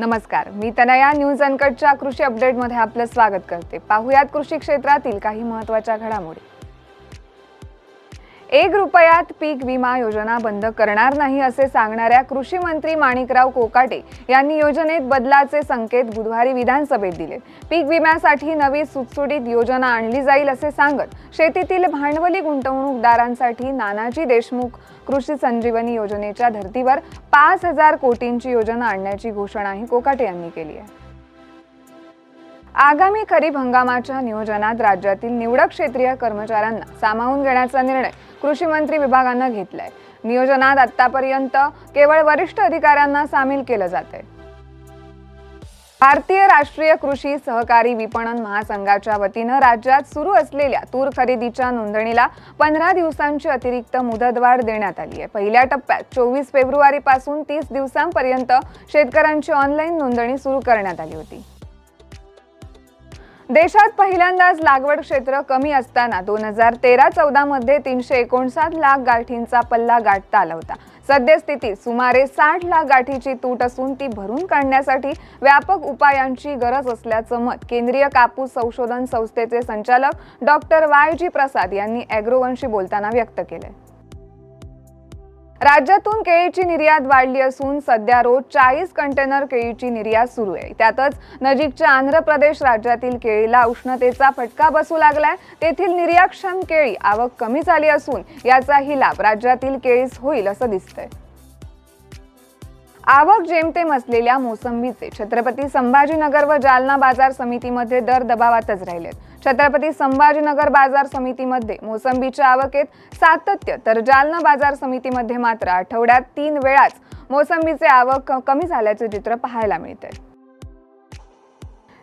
नमस्कार. मी तनया न्यूज अनकटच्या कृषी अपडेटमध्ये आपलं स्वागत करते. पाहुयात कृषी क्षेत्रातील काही महत्त्वाच्या घडामोडी. एक रुपयात पीक विमा योजना बंद करणार नाही असे सांगणाऱ्या कृषी मंत्री माणिकराव कोकाटे यांनी योजनेत बदलाचे संकेत बुधवारी विधानसभेत दिले. पीक विम्यासाठी नवी सुटसुटीत योजना आणली जाईल असे सांगत शेतीतील भांडवली गुंतवणूकदारांसाठी नानाजी देशमुख कृषी संजीवनी योजनेच्या धर्तीवर पाच हजार कोटींची योजना आणण्याची घोषणाही कोकाटे यांनी केली आहे. आगामी खरीप हंगामाच्या नियोजनात राज्यातील निवडक क्षेत्रीय कर्मचाऱ्यांना सामावून घेण्याचा निर्णय कृषी मंत्री विभागानं घेतलंय. नियोजनात आतापर्यंत केवळ वरिष्ठ अधिकाऱ्यांना सामील केलं जात आहे भारतीय राष्ट्रीय कृषी सहकारी विपणन महासंघाच्या वतीनं राज्यात सुरू असलेल्या तूर खरेदीच्या नोंदणीला पंधरा दिवसांची अतिरिक्त मुदतवाढ देण्यात आली आहे. पहिल्या टप्प्यात चोवीस फेब्रुवारीपासून तीस दिवसांपर्यंत शेतकऱ्यांची ऑनलाईन नोंदणी सुरू करण्यात आली होती. देशात पहिल्यांदाच लागवड क्षेत्र कमी असताना दोन हजार तेरा चौदा मध्ये तीनशे एकोणसाठ लाख गाठींचा पल्ला गाठता आला होता. सद्यस्थितीत सुमारे साठ लाख गाठीची तूट असून ती भरून काढण्यासाठी व्यापक उपायांची गरज असल्याचं मत केंद्रीय कापूस संशोधन संस्थेचे संचालक डॉक्टर वाय जी प्रसाद यांनी अॅग्रोवनशी बोलताना व्यक्त केलंय. राज्यातून केळीची निर्यात वाढली असून सध्या रोज चाळीस कंटेनर केळीची निर्यात सुरू आहे. त्यातच नजीकच्या आंध्र प्रदेश राज्यातील केळीला उष्णतेचा फटका बसू लागलाय. तेथील निर्यातक्षम केळी आवक कमी झाली असून याचाही लाभ राज्यातील केळीस होईल असं दिसतंय. आवक जेमतेम असलेल्या मोसंबीचे छत्रपती संभाजीनगर व जालना बाजार समितीमध्ये दर दबावातच राहिलेत. छत्रपती संभाजीनगर बाजार समितीमध्ये मोसंबीच्या आवकेत सातत्य तर जालना बाजार समितीमध्ये मात्र आठवड्यात तीन वेळाच मोसंबीचे आवक कमी झाल्याचे चित्र पाहायला मिळते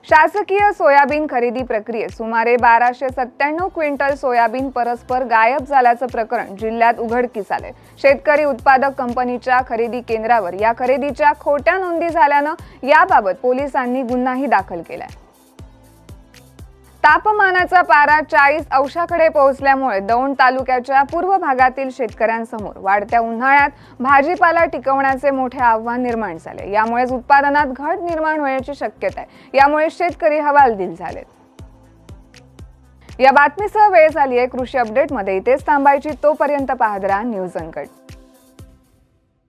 शासकीय सोयाबीन खरेदी प्रक्रियेत सुमारे बाराशे सत्त्याण्णव क्विंटल सोयाबीन परस्पर गायब झाल्याचं प्रकरण जिल्ह्यात उघडकीस आले शेतकरी उत्पादक कंपनीच्या खरेदी केंद्रावर या खरेदीच्या खोट्या नोंदी झाल्यानं याबाबत पोलिसांनी गुन्हाही दाखल केलाय. तापमानाचा पारा चाळीस अंशाकडे पोहोचल्यामुळे दौंड तालुक्याच्या पूर्व भागातील शेतकऱ्यांसमोर वाढत्या उन्हाळ्यात भाजीपाला टिकवण्याचे मोठे आव्हान निर्माण झाले. यामुळेच उत्पादनात घट निर्माण होण्याची शक्यता आहे. यामुळे शेतकरी हवालदिल झालेत. या बातमीसह वेळ झाली आहे कृषी अपडेटमध्ये इथेच थांबायची. तोपर्यंत पाहत राहा न्यूज अंकट.